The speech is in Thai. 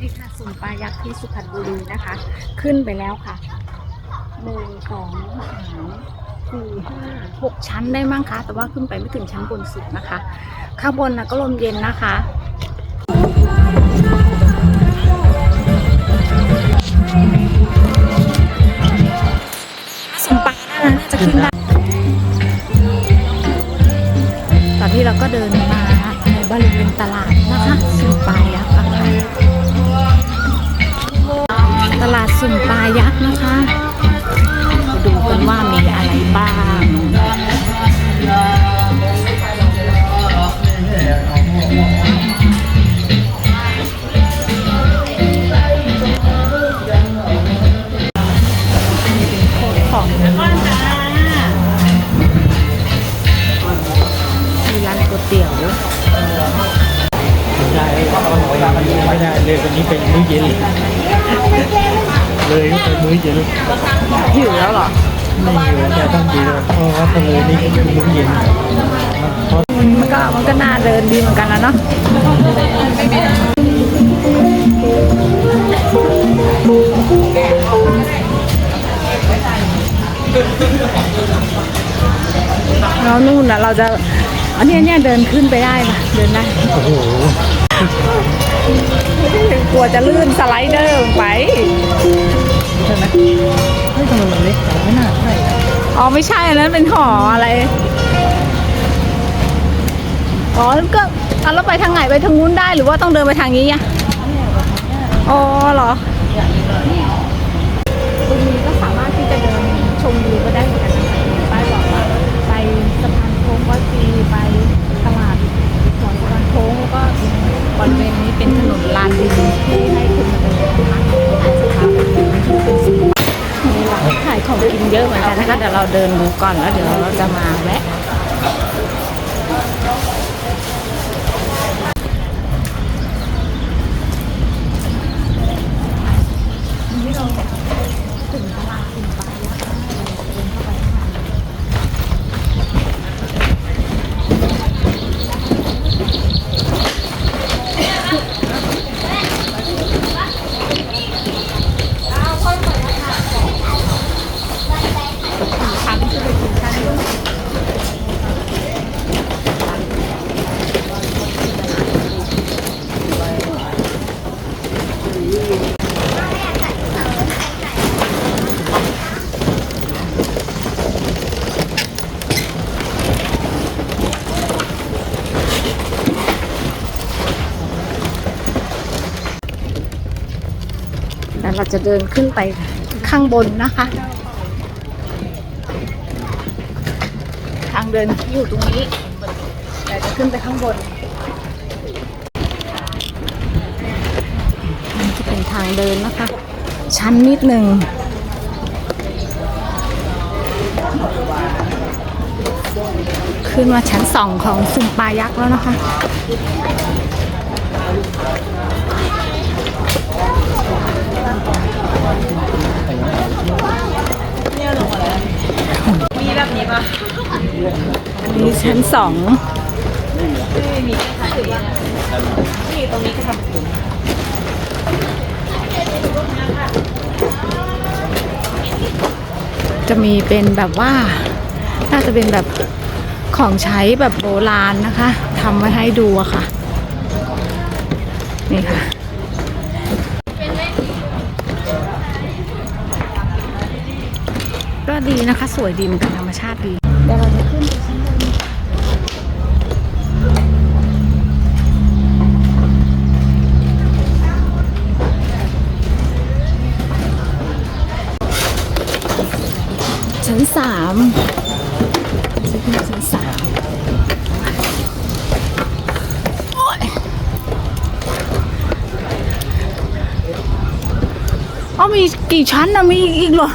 นี่ค่ะสุ่มปลายักษ์ที่สุพรรณบุรีนะคะ ขึ้นไปแล้วค่ะหนึ่งสองสามสี่ห้าหกชั้นได้มั้งคะ แต่ว่าขึ้นไปไม่ถึงชั้นบนสุดนะคะ ข้างบนนะก็ลมเย็นนะคะสุ่มปลาน่าจะขึ้นได้ตอนนี้เราก็เดินมาในบริเวณตลาดนะคะสุ่มปลา ยักษ์นะคะมาดูกันว่ามีอะไรบ้างของมีร้านก๋วยเตี๋ยวไม่ได้ไม่ได้เลยวันนี้เป็นมื้อเย็น เลยก็เป็นมื้อเย็นหิวแล้วเหรอไม่เหลือแต่ต้องดีเลยเพราะว่าทะเลนี่ก็เป็นมื้อเย็นเพราะมันก็มันก็น่าเดินดีเหมือนกันนะเนาะแล้วนู่นนะเราจะอันนี้เนี่ยเดินขึ้นไปได้ปะเดินได้โอ้โหกลัวจะลื่นสไลเดอร์ลงไป มมันเล็กจังไม่น่าใช่อ๋อไม่ใช่อันนั้นเป็นหออะไร อ๋อก็เอาแล้วไปทางไหนไปทางนู้นได้หรือว่าต้องเดินไปทางนี้อะอ๋อเหรอตรงนี้ก็สามารถ เยอะเหมือนกันนะคะเดี๋ยวเราเดินดูก่อนแล้วเดี๋ยวเราจะมาแวะแล้ วเราจะเดินขึ้นไปข้างบนนะคะ ทางเดินที่อยู่ตรงนี้แต่จะขึ้นไปข้างบนนี่จะเป็นทางเดินนะคะ ชั้นนิดหนึ่งขึ้นมาชั้นสองของสุ่มปลายักษ์แล้วนะคะ นี่ชั้นสองจะมีเป็นแบบว่า น่าจะเป็นแบบของใช้แบบโบราณนะคะทำไว้ให้ดูอะค่ะ นี่ค่ะ็ดีนะคะ สวยดีเหมือนกันธรรมชาติดีเดี๋ยวเราจะขึ้นไปชั้นบนชั้นสามจะขึ้นชั้นสามโอ๊ยอ๋อมีกี่ชั้นนะมีอีกเหรอ